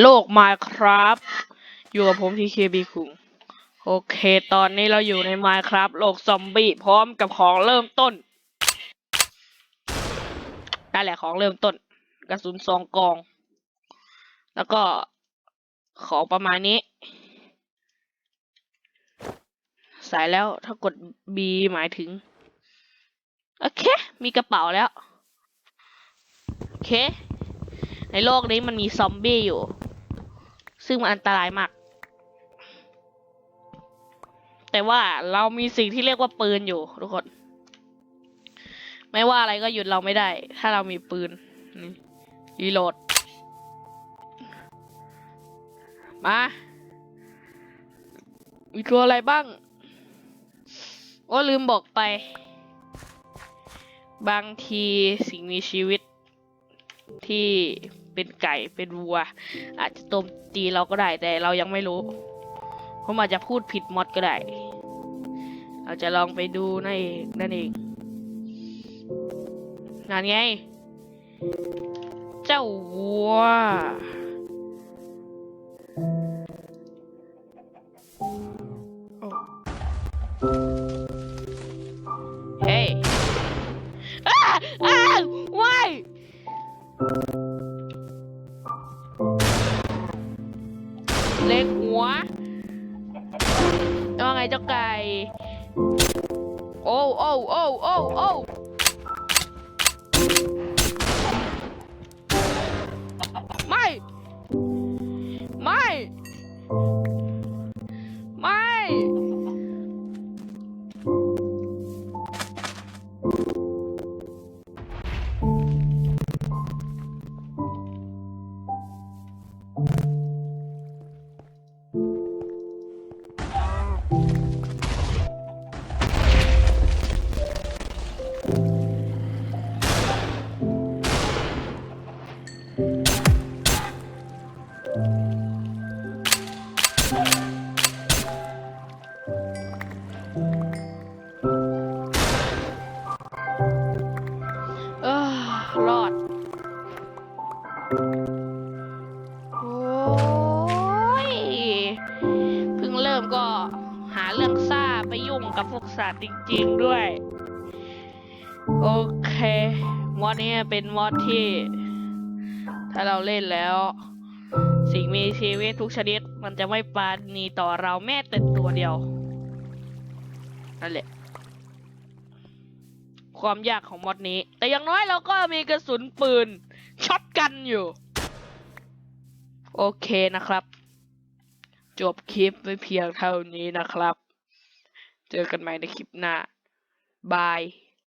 โลกมาครับ อยู่กับผมที่เคบีคุงโอเค ตอนนี้เราอยู่ใน Minecraft โลกซอมบี้พร้อมกับของเริ่มต้นนั่นแหละของเริ่มต้น กระสุนสองกอง แล้วก็ของประมาณนี้ใส่แล้วถ้ากด B หมายถึง โอเค มีกระเป๋าแล้ว โอเค ในโลกนี้มันมีซอมบี้อยู่ ซึ่งมันอันตรายมาก แต่ว่าเรามีสิ่งที่เรียกว่าปืนอยู่ทุกคน ไม่ว่าอะไรก็หยุดเราไม่ได้ ถ้าเรามีปืนนี่รีโหลด มา มีตัวอะไรบ้าง โอ้ลืมบอกไป บางทีสิ่งมีชีวิต ที่เป็นไก่เป็นวัว อาจจะโจมตีเราก็ได้แต่เรายังไม่รู้เพราะมันอาจจะพูดผิดมดก็ได้เราจะลองไปดูนั่นเองนั่นเองนั่นไง เจ้าวัวเเล็กหัวว่าไงเจ้าไก่ โอ้โอ้โอ้โอ้โอ้ไม่ ไม่ เออรอด โอ้ยเพิ่งเริ่มก็หาเรื่องซ่าไปยุ่งกับพวกสัตว์จริง ๆ ด้วย โอเค มอดนี้เป็นมอดที่ ถ้าเราเล่นแล้ว สิ่งมีชีวิตทุกชนิด มันจะไม่ปราณีต่อเราแม้แต่ตัวเดียว นั่นแหละ ความยากของมอดนี้ แต่อย่างน้อยเราก็มีกระสุนปืนช็อตกันอยู่ โอเคนะครับ จบคลิปไว้เพียงเท่านี้นะครับ เจอกันใหม่ในคลิปหน้า บาย